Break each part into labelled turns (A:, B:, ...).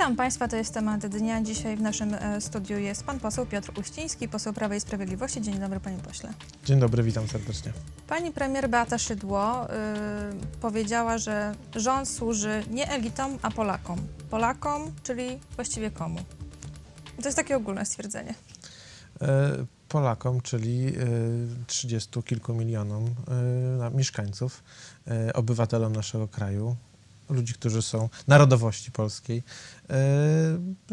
A: Witam Państwa, to jest temat dnia. Dzisiaj w naszym e, studiu jest pan poseł Piotr Uściński, poseł Prawa i Sprawiedliwości. Dzień dobry, panie pośle.
B: Dzień dobry, witam serdecznie.
A: Pani premier Beata Szydło y, powiedziała, że rząd służy nie elitom, a Polakom. Polakom, czyli właściwie komu? To jest takie ogólne stwierdzenie.
B: E, Polakom, czyli trzydziestu kilku milionom na- mieszkańców, e, obywatelom naszego kraju, ludzi, którzy są narodowości polskiej,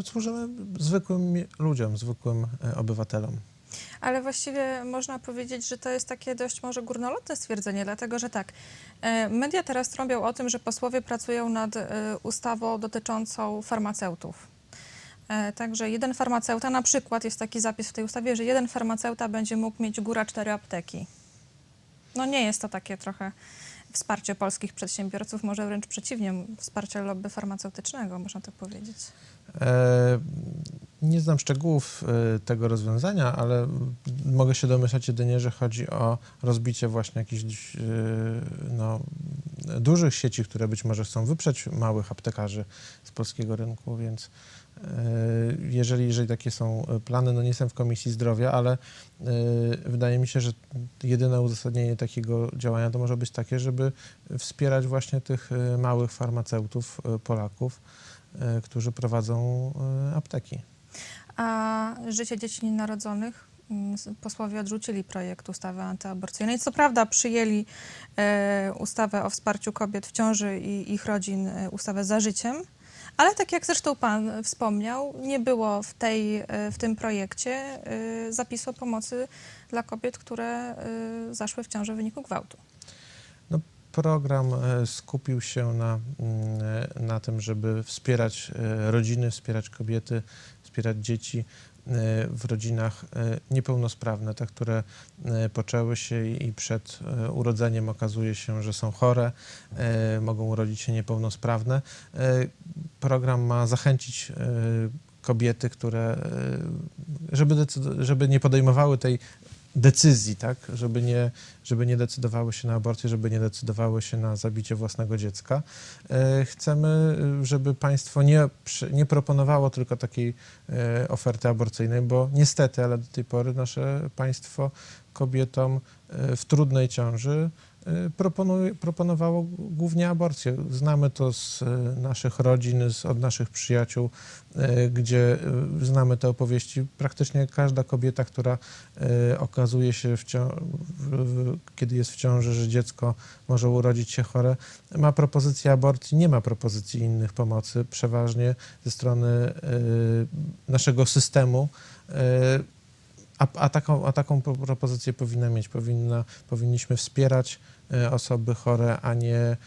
B: służymy zwykłym ludziom, zwykłym obywatelom.
A: Ale właściwie można powiedzieć, że to jest takie dość może górnolotne stwierdzenie, dlatego że tak, media teraz trąbią o tym, że posłowie pracują nad ustawą dotyczącą farmaceutów. E, Także jeden farmaceuta, na przykład jest taki zapis w tej ustawie, że jeden farmaceuta będzie mógł mieć góra cztery apteki. No nie jest to takie trochę wsparcie polskich przedsiębiorców, może wręcz przeciwnie, wsparcie lobby farmaceutycznego, można tak powiedzieć.
B: E, Nie znam szczegółów e, tego rozwiązania, ale mogę się domyślać jedynie, że chodzi o rozbicie właśnie jakichś e, no, dużych sieci, które być może chcą wyprzeć małych aptekarzy z polskiego rynku, więc jeżeli, jeżeli takie są plany, no nie jestem w Komisji Zdrowia, ale e, wydaje mi się, że jedyne uzasadnienie takiego działania to może być takie, żeby wspierać właśnie tych e, małych farmaceutów, e, Polaków, e, którzy prowadzą e, apteki.
A: A życie dzieci nienarodzonych? mm, Posłowie odrzucili projekt ustawy antyaborcyjnej. Co prawda przyjęli e, ustawę o wsparciu kobiet w ciąży i ich rodzin, e, ustawę za życiem, ale tak jak zresztą pan wspomniał, nie było w, tej, e, w tym projekcie e, zapisu o pomocy dla kobiet, które e, zaszły w ciąży w wyniku gwałtu.
B: Program e, skupił się na, mm, na tym, żeby wspierać rodziny, wspierać kobiety, wspierać dzieci w rodzinach e, niepełnosprawne, te, które e, poczęły się i przed urodzeniem okazuje się, że są chore, mogą urodzić się niepełnosprawne. Program ma zachęcić kobiety, które, żeby, żeby nie podejmowały tej decyzji, tak, żeby nie, żeby nie decydowały się na aborcję, żeby nie decydowały się na zabicie własnego dziecka. E, Chcemy, żeby państwo nie, nie proponowało tylko takiej e, oferty aborcyjnej, bo niestety, ale do tej pory nasze państwo kobietom e, w trudnej ciąży proponowało głównie aborcję. Znamy to z e, naszych rodzin, z, od naszych przyjaciół, e, gdzie e, znamy te opowieści. Praktycznie każda kobieta, która e, okazuje się, w kiedy jest w ciąży, że dziecko może urodzić się chore, ma propozycję aborcji, nie ma propozycji innych pomocy, przeważnie ze strony e, naszego systemu. E, a, a, taką, a taką pro- propozycję powinna mieć. Powinna, powinniśmy wspierać e, osoby chore, a nie, e,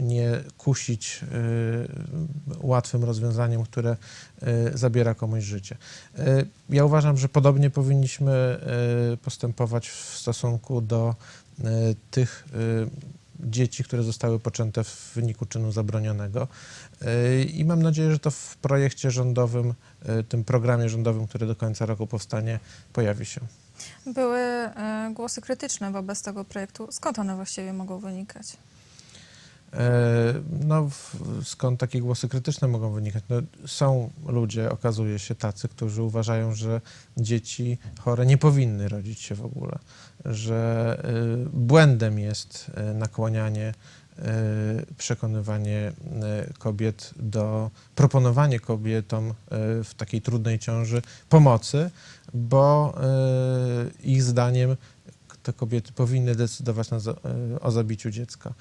B: nie kusić e, łatwym rozwiązaniem, które e, zabiera komuś życie. E, Ja uważam, że podobnie powinniśmy e, postępować w stosunku do e, tych e, dzieci, które zostały poczęte w wyniku czynu zabronionego. E, I mam nadzieję, że to w projekcie rządowym, e, tym programie rządowym, który do końca roku powstanie, pojawi się.
A: Były e, głosy krytyczne wobec tego projektu. Skąd one właściwie mogą wynikać?
B: E, No, skąd takie głosy krytyczne mogą wynikać? No, są ludzie, okazuje się, tacy, którzy uważają, że dzieci chore nie powinny rodzić się w ogóle, że y, błędem jest nakłanianie, przekonywanie y, kobiet do, proponowanie kobietom y, w takiej trudnej ciąży pomocy, bo ich zdaniem te kobiety powinny decydować na, o zabiciu dziecka.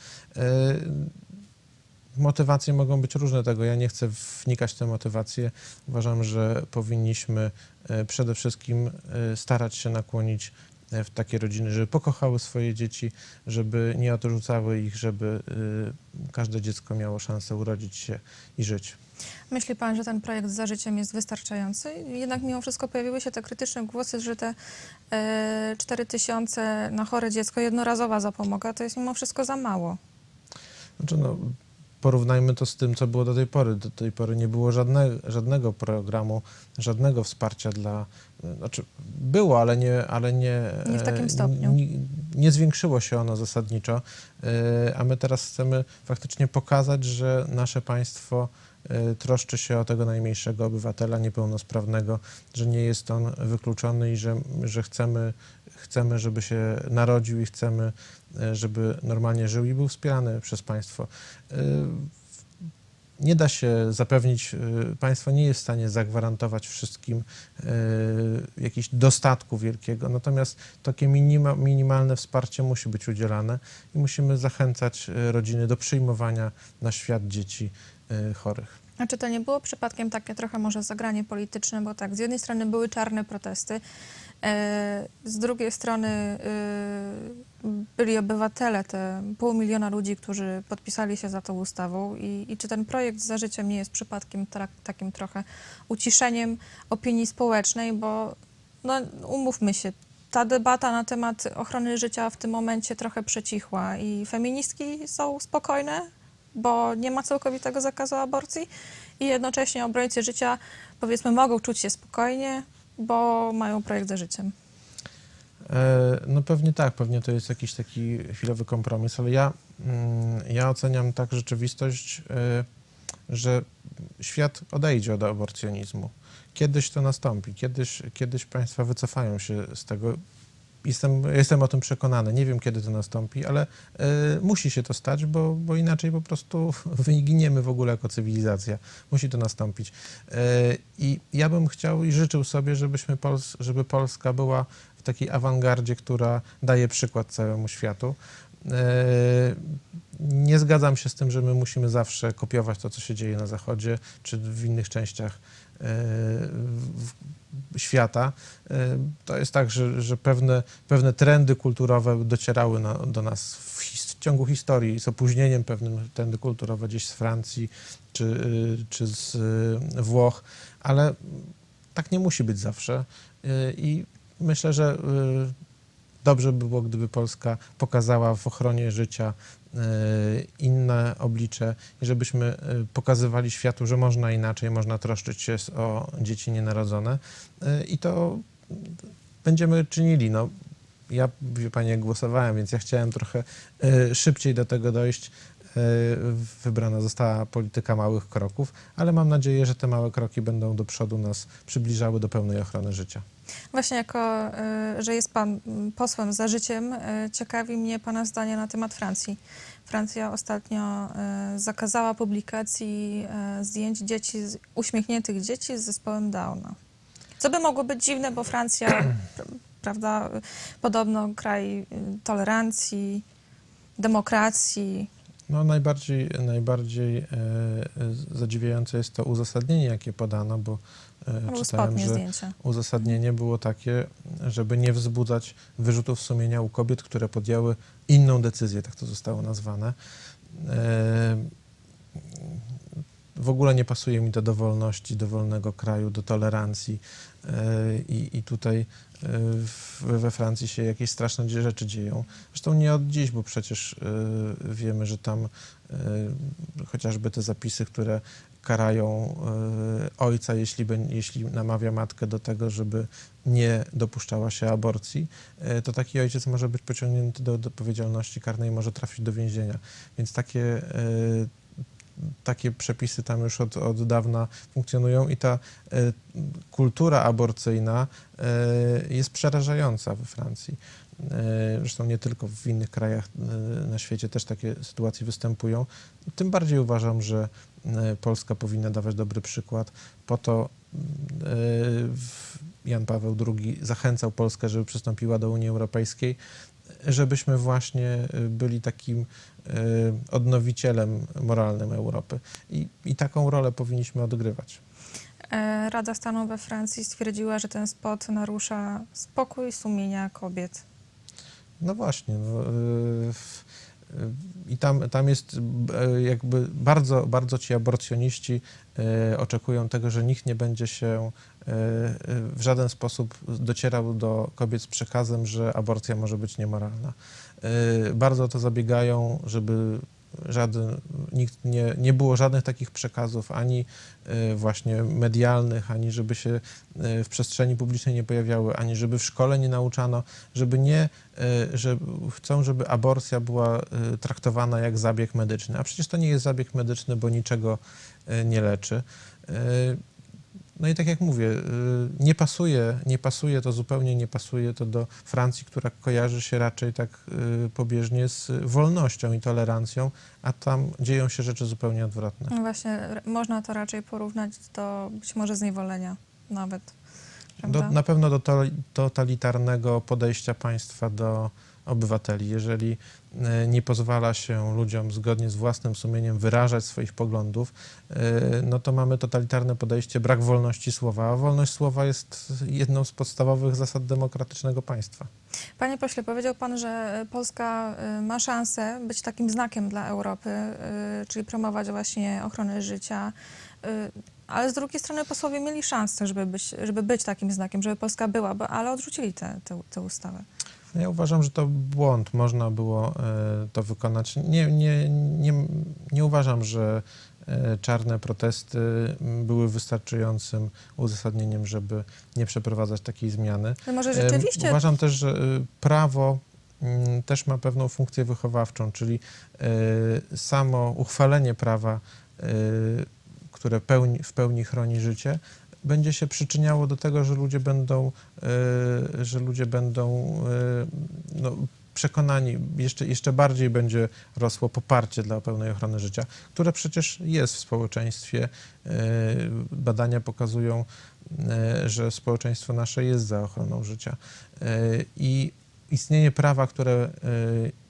B: Motywacje mogą być różne tego. Ja nie chcę wnikać w te motywacje. Uważam, że powinniśmy przede wszystkim starać się nakłonić w takie rodziny, żeby pokochały swoje dzieci, żeby nie odrzucały ich, żeby y, każde dziecko miało szansę urodzić się i żyć.
A: Myśli pan, że ten projekt za życiem jest wystarczający? Jednak mimo wszystko pojawiły się te krytyczne głosy, że te e, 4 tysiące na chore dziecko, jednorazowa zapomoga, to jest mimo wszystko za mało.
B: Znaczy, no, porównajmy to z tym, co było do tej pory. Do tej pory nie było żadne, żadnego programu, żadnego wsparcia dla. Znaczy, było, ale nie. Ale nie,
A: Nie w takim
B: e,
A: stopniu.
B: Nie, nie zwiększyło się ono zasadniczo, e, a my teraz chcemy faktycznie pokazać, że nasze państwo troszczy się o tego najmniejszego obywatela niepełnosprawnego, że nie jest on wykluczony i że, że chcemy, chcemy, żeby się narodził i chcemy, e, żeby normalnie żył i był wspierany przez państwo. E, Nie da się zapewnić, państwo nie jest w stanie zagwarantować wszystkim jakiegoś dostatku wielkiego, natomiast takie minima, minimalne wsparcie musi być udzielane i musimy zachęcać rodziny do przyjmowania na świat dzieci chorych.
A: A czy to nie było przypadkiem takie trochę może zagranie polityczne, bo tak, z jednej strony były czarne protesty, e, z drugiej strony e, byli obywatele, te pół miliona ludzi, którzy podpisali się za tą ustawą i, i czy ten projekt za życiem nie jest przypadkiem takim trochę uciszeniem opinii społecznej, bo no, umówmy się, ta debata na temat ochrony życia w tym momencie trochę przecichła i feministki są spokojne, bo nie ma całkowitego zakazu aborcji i jednocześnie obrońcy życia powiedzmy mogą czuć się spokojnie, bo mają projekt za życiem.
B: E, No pewnie tak, pewnie to jest jakiś taki chwilowy kompromis, ale ja, mm, ja oceniam tak rzeczywistość, e, że świat odejdzie od aborcjonizmu. Kiedyś to nastąpi, kiedyś, kiedyś państwa wycofają się z tego. Jestem, jestem o tym przekonany. Nie wiem, kiedy to nastąpi, ale e, musi się to stać, bo, bo inaczej po prostu wyginiemy w ogóle jako cywilizacja. Musi to nastąpić. E, I ja bym chciał i życzył sobie, żebyśmy Pols- żeby Polska była w takiej awangardzie, która daje przykład całemu światu. E, Nie zgadzam się z tym, że my musimy zawsze kopiować to, co się dzieje na Zachodzie czy w innych częściach e, świata. E, To jest tak, że, że pewne, pewne trendy kulturowe docierały na, do nas w, his, w ciągu historii z opóźnieniem pewnym trendy kulturowe gdzieś z Francji czy, y, czy z Włoch, ale tak nie musi być zawsze. I myślę, że dobrze by było, gdyby Polska pokazała w ochronie życia y, inne oblicze i żebyśmy y, pokazywali światu, że można inaczej, można troszczyć się o dzieci nienarodzone Y, i to będziemy czynili. No, ja, wie Pani, głosowałem, więc ja chciałem trochę szybciej do tego dojść. Wybrana została polityka małych kroków, ale mam nadzieję, że te małe kroki będą do przodu nas przybliżały do pełnej ochrony życia.
A: Właśnie jako, y, że jest Pan mm, posłem za życiem, y, ciekawi mnie Pana zdanie na temat Francji. Francja ostatnio y, zakazała publikacji zdjęć dzieci, uśmiechniętych dzieci z zespołem Downa. Co by mogło być dziwne, bo Francja, pra- prawda, podobno kraj tolerancji, demokracji.
B: No, najbardziej, najbardziej e, zadziwiające jest to uzasadnienie, jakie podano, bo e,
A: Były
B: czytałem, że
A: zdjęcia.
B: uzasadnienie było takie, żeby nie wzbudzać wyrzutów sumienia u kobiet, które podjęły inną decyzję, tak to zostało nazwane. E, W ogóle nie pasuje mi to do wolności, do wolnego kraju, do tolerancji. E, I, i tutaj we Francji się jakieś straszne rzeczy dzieją. Zresztą nie od dziś, bo przecież e, wiemy, że tam e, chociażby te zapisy, które karają e, ojca, jeśli, jeśli namawia matkę do tego, żeby nie dopuszczała się aborcji, to taki ojciec może być pociągnięty do odpowiedzialności karnej, może trafić do więzienia. Więc takie, takie przepisy tam już od, od dawna funkcjonują i ta e, kultura aborcyjna e, jest przerażająca we Francji. E, Zresztą nie tylko w innych krajach na świecie też takie sytuacje występują. Tym bardziej uważam, że Polska powinna dawać dobry przykład. Po to w- Jan Paweł II zachęcał Polskę, żeby przystąpiła do Unii Europejskiej, żebyśmy właśnie e, byli takim e, odnowicielem moralnym Europy. I, I taką rolę powinniśmy odgrywać.
A: E, Rada Stanu we Francji stwierdziła, że ten spot narusza spokój sumienia kobiet.
B: No właśnie. No, y, y, I tam, tam jest y, jakby bardzo, bardzo ci aborcjoniści y, oczekują tego, że nikt nie będzie się y, w żaden sposób docierał do kobiet z przekazem, że aborcja może być niemoralna. Bardzo to zabiegają, żeby żaden, nikt nie, nie było żadnych takich przekazów, ani e, właśnie medialnych, ani żeby się e, w przestrzeni publicznej nie pojawiały, ani żeby w szkole nie nauczano, żeby nie, e, że chcą, żeby aborcja była traktowana jak zabieg medyczny. A przecież to nie jest zabieg medyczny, bo niczego nie leczy. No i tak jak mówię, y, nie pasuje, nie pasuje to zupełnie nie pasuje to do Francji, która kojarzy się raczej tak y, pobieżnie z wolnością i tolerancją, a tam dzieją się rzeczy zupełnie odwrotne.
A: No właśnie, można to raczej porównać do być może zniewolenia nawet.
B: Do, na pewno do to, totalitarnego podejścia państwa do obywateli. Jeżeli e, nie pozwala się ludziom zgodnie z własnym sumieniem wyrażać swoich poglądów, e, no to mamy totalitarne podejście, brak wolności słowa, a wolność słowa jest jedną z podstawowych zasad demokratycznego państwa.
A: Panie pośle, powiedział pan, że Polska y, ma szansę być takim znakiem dla Europy, czyli promować właśnie ochronę życia. Ale z drugiej strony posłowie mieli szansę, żeby być, żeby być takim znakiem, żeby Polska była, ale odrzucili tę ustawę.
B: No Ja uważam, że to błąd. Można było e, to wykonać. Nie, nie, nie, nie uważam, że e, czarne protesty były wystarczającym uzasadnieniem, żeby nie przeprowadzać takiej zmiany.
A: No może rzeczywiście
B: Uważam też, że y, prawo mm, też ma pewną funkcję wychowawczą, czyli samo uchwalenie prawa, które pełni, w pełni chroni życie, będzie się przyczyniało do tego, że ludzie będą, y, że ludzie będą y, no, przekonani, jeszcze, jeszcze bardziej będzie rosło poparcie dla pełnej ochrony życia, które przecież jest w społeczeństwie. Y, Badania pokazują, że społeczeństwo nasze jest za ochroną życia. I istnienie prawa, które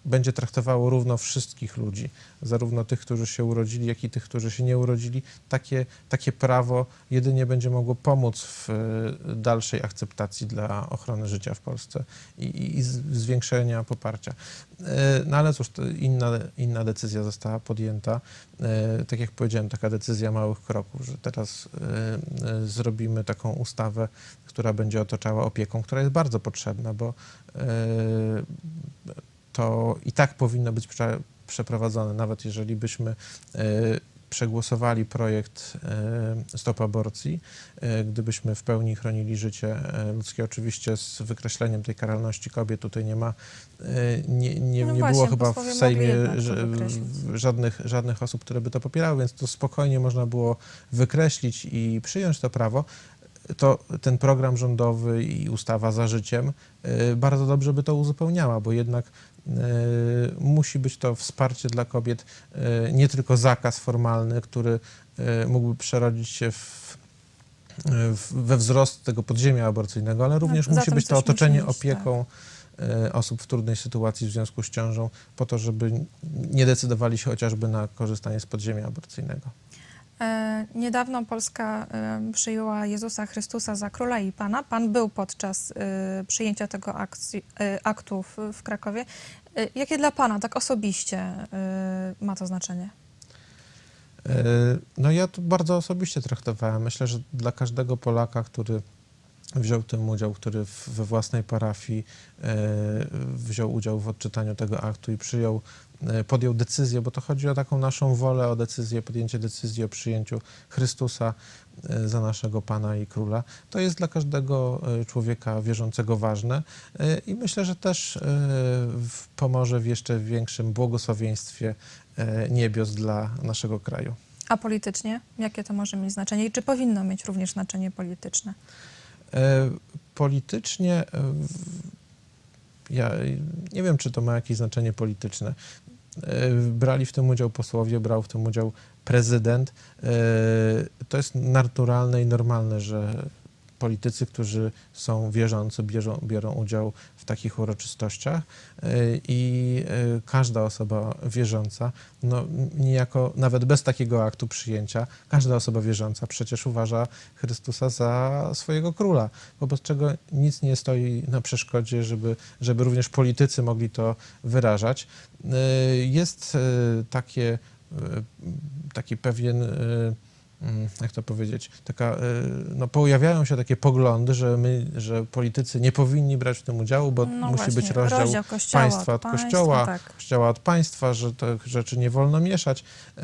B: będzie traktowało równo wszystkich ludzi, zarówno tych, którzy się urodzili, jak i tych, którzy się nie urodzili, takie, takie prawo jedynie będzie mogło pomóc w y, dalszej akceptacji dla ochrony życia w Polsce i, i zwiększenia poparcia. Y, No ale cóż, inna, inna decyzja została podjęta. Y, Tak jak powiedziałem, taka decyzja małych kroków, że teraz zrobimy taką ustawę, która będzie otaczała opieką, która jest bardzo potrzebna, bo to i tak powinno być prze, przeprowadzone, nawet jeżeli byśmy y, przegłosowali projekt y, Stop Aborcji, y, gdybyśmy w pełni chronili życie ludzkie, oczywiście z wykreśleniem tej karalności kobiet, tutaj nie ma, nie, nie,
A: No
B: nie
A: właśnie,
B: było chyba w Sejmie żadnych, żadnych osób, które by to popierały, więc to spokojnie można było wykreślić i przyjąć to prawo. To ten program rządowy i ustawa za życiem y, bardzo dobrze by to uzupełniała, bo jednak y, musi być to wsparcie dla kobiet, y, nie tylko zakaz formalny, który mógłby przerodzić się w, w, we wzrost tego podziemia aborcyjnego, ale również
A: No,
B: musi być to otoczenie
A: iść,
B: opieką y, osób w trudnej sytuacji w związku z ciążą, po to, żeby nie decydowali się chociażby na korzystanie z podziemia aborcyjnego.
A: E, niedawno Polska e, przyjęła Jezusa Chrystusa za króla i pana. Pan był podczas e, przyjęcia tego akcji, aktu w, Krakowie. Jakie dla pana, tak osobiście, ma to znaczenie?
B: No ja to bardzo osobiście traktowałem. Myślę, że dla każdego Polaka, który wziął tym udział, który w- we własnej parafii e, wziął udział w odczytaniu tego aktu i przyjął, e, podjął decyzję, bo to chodzi o taką naszą wolę, o decyzję, podjęcie decyzji o przyjęciu Chrystusa e, za naszego Pana i Króla. To jest dla każdego człowieka wierzącego ważne i myślę, że też pomoże w jeszcze większym błogosławieństwie niebios dla naszego kraju.
A: A politycznie? Jakie to może mieć znaczenie i czy powinno mieć również znaczenie polityczne?
B: E, Politycznie e, ja nie wiem, czy to ma jakieś znaczenie polityczne. E, Brali w tym udział posłowie, brał w tym udział prezydent. To jest naturalne i normalne, że politycy, którzy są wierzący, bierzą, biorą udział w takich uroczystościach e, i e, każda osoba wierząca, no niejako nawet bez takiego aktu przyjęcia, każda osoba wierząca przecież uważa Chrystusa za swojego króla, wobec czego nic nie stoi na przeszkodzie, żeby, żeby również politycy mogli to wyrażać. E, Jest takie, taki pewien jak to powiedzieć, taka, y, no pojawiają się takie poglądy, że my, że politycy nie powinni brać w tym udziału, bo
A: No
B: musi
A: właśnie,
B: być rozdział,
A: kościoła
B: państwa od kościoła,
A: Tak.
B: kościoła od państwa, że te rzeczy nie wolno mieszać, y,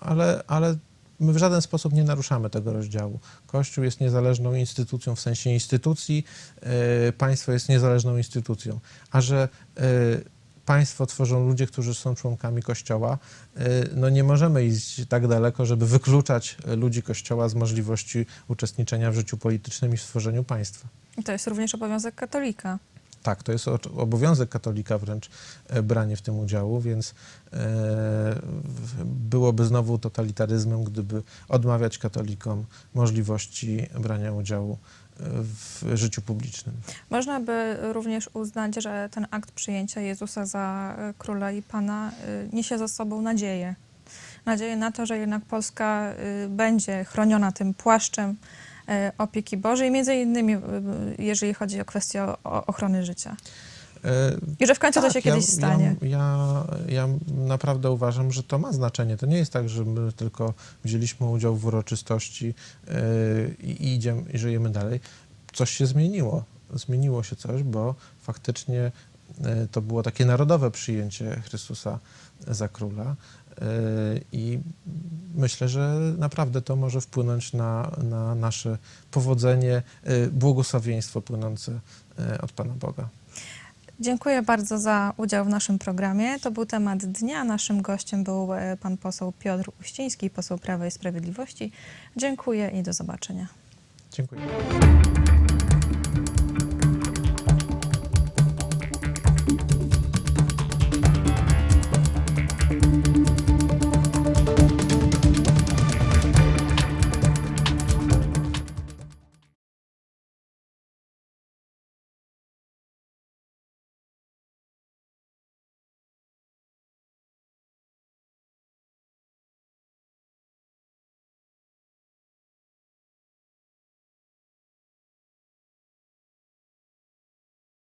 B: ale, ale my w żaden sposób nie naruszamy tego rozdziału. Kościół jest niezależną instytucją w sensie instytucji, y, państwo jest niezależną instytucją, a że państwo tworzą ludzie, którzy są członkami Kościoła, y, no nie możemy iść tak daleko, żeby wykluczać ludzi Kościoła z możliwości uczestniczenia w życiu politycznym i w stworzeniu państwa.
A: I to jest również obowiązek katolika.
B: Tak, to jest obowiązek katolika wręcz e, branie w tym udziału, więc e, byłoby znowu totalitaryzmem, gdyby odmawiać katolikom możliwości brania udziału e, w życiu publicznym.
A: Można by również uznać, że ten akt przyjęcia Jezusa za króla i pana niesie za sobą nadzieję. Nadzieję na to, że jednak Polska będzie chroniona tym płaszczem opieki Bożej, między innymi y, jeżeli chodzi o kwestię ochrony życia.
B: E,
A: I że w końcu to
B: Tak,
A: się kiedyś
B: ja,
A: stanie.
B: Ja, ja, ja naprawdę uważam, że to ma znaczenie. To nie jest tak, że my tylko wzięliśmy udział w uroczystości yy, i idziemy i żyjemy dalej. Coś się zmieniło. Zmieniło się coś, bo faktycznie to było takie narodowe przyjęcie Chrystusa za króla. Yy, I myślę, że naprawdę to może wpłynąć na, na nasze powodzenie, yy, błogosławieństwo płynące yy, od Pana Boga.
A: Dziękuję bardzo za udział w naszym programie. To był temat dnia. Naszym gościem był e, pan poseł Piotr Uściński, poseł Prawa i Sprawiedliwości. Dziękuję i do zobaczenia.
B: Dziękuję.